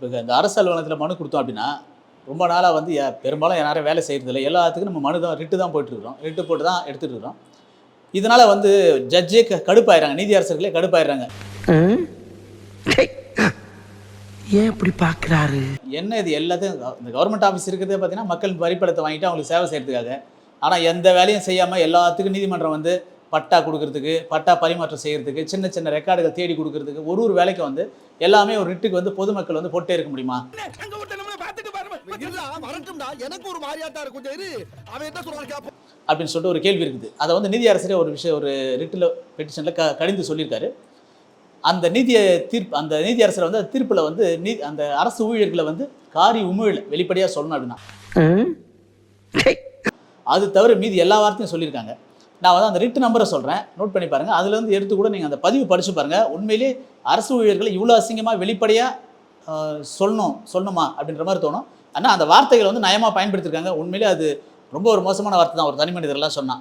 இப்போ இந்த அரசு அலுவலகத்தில் மனு கொடுத்தோம் அப்படின்னா ரொம்ப நாளாக வந்து பெரும்பாலும் யாரும் வேலை செய்கிறதில்ல எல்லாத்துக்கும் நம்ம மனு தான் ரிட்டு தான் போயிட்டுருக்கோம் ரிட்டு போட்டு தான் எடுத்துகிட்டு இருக்கிறோம் இதனால் வந்து ஜட்ஜே க கடுப்பாயிடுறாங்க. நீதியரசர்களே கடுப்பாயிடுறாங்க. ஏன் இப்படி பாக்குறாரு? என்ன இது எல்லாத்தையும் இந்த கவர்மெண்ட் ஆஃபீஸ் இருக்கிறதே பார்த்தீங்கன்னா மக்கள் வரிப்படத்தை வாங்கிட்டு அவங்களுக்கு சேவை செய்கிறதுக்காக ஆனால் எந்த வேலையும் செய்யாமல் எல்லாத்துக்கும் நீதிமன்றம் வந்து பட்டா கொடுக்கறதுக்கு பட்டா பரிமாற்றம் செய்கிறதுக்கு சின்ன சின்ன ரெக்கார்டுகள் தேடி கொடுக்கறதுக்கு ஒரு ஒரு வேலைக்கு வந்து எல்லாமே ஒரு ரிட்டுக்கு வந்து பொதுமக்கள் வந்து போட்டே இருக்க முடியுமா? வரட்டும்டா. எனக்கு ஒரு அப்படின்னு சொல்லிட்டு ஒரு கேள்வி இருக்குது. அதை வந்து நீதியரசரே ஒரு விஷயம் ஒரு ரிட்டில் பெட்டிஷனில் க கடிந்து சொல்லியிருக்காரு. அந்த நீதி தீர்ப்பு அந்த நீதியரசர் வந்து அந்த தீர்ப்பில் வந்து நீ அந்த அரசு ஊழியர்களை வந்து காரி உமிழ் வெளிப்படையாக சொல்லணும் அப்படின்னா. அது தவிர மீதி எல்லா வார்த்தையும் சொல்லியிருக்காங்க. நான் வந்து அந்த ரிட்டு நம்பரை சொல்கிறேன் நோட் பண்ணி பாருங்கள் அதுலேருந்து எடுத்து கூட நீங்கள் அந்த பதிவு படித்து பாருங்கள் உண்மையிலே அரசு ஊழியர்களை இவ்வளோ அசிங்கமாக வெளிப்படையாக சொல்லணும் சொல்லணுமா அப்படின்ற மாதிரி தோணும். ஆனால் அந்த வார்த்தைகளை வந்து நயமாக பயன்படுத்தியிருக்காங்க உண்மையிலே அது ரொம்ப ஒரு மோசமான வார்த்தை தான். ஒரு தனி மனிதர்லாம் சொன்னான்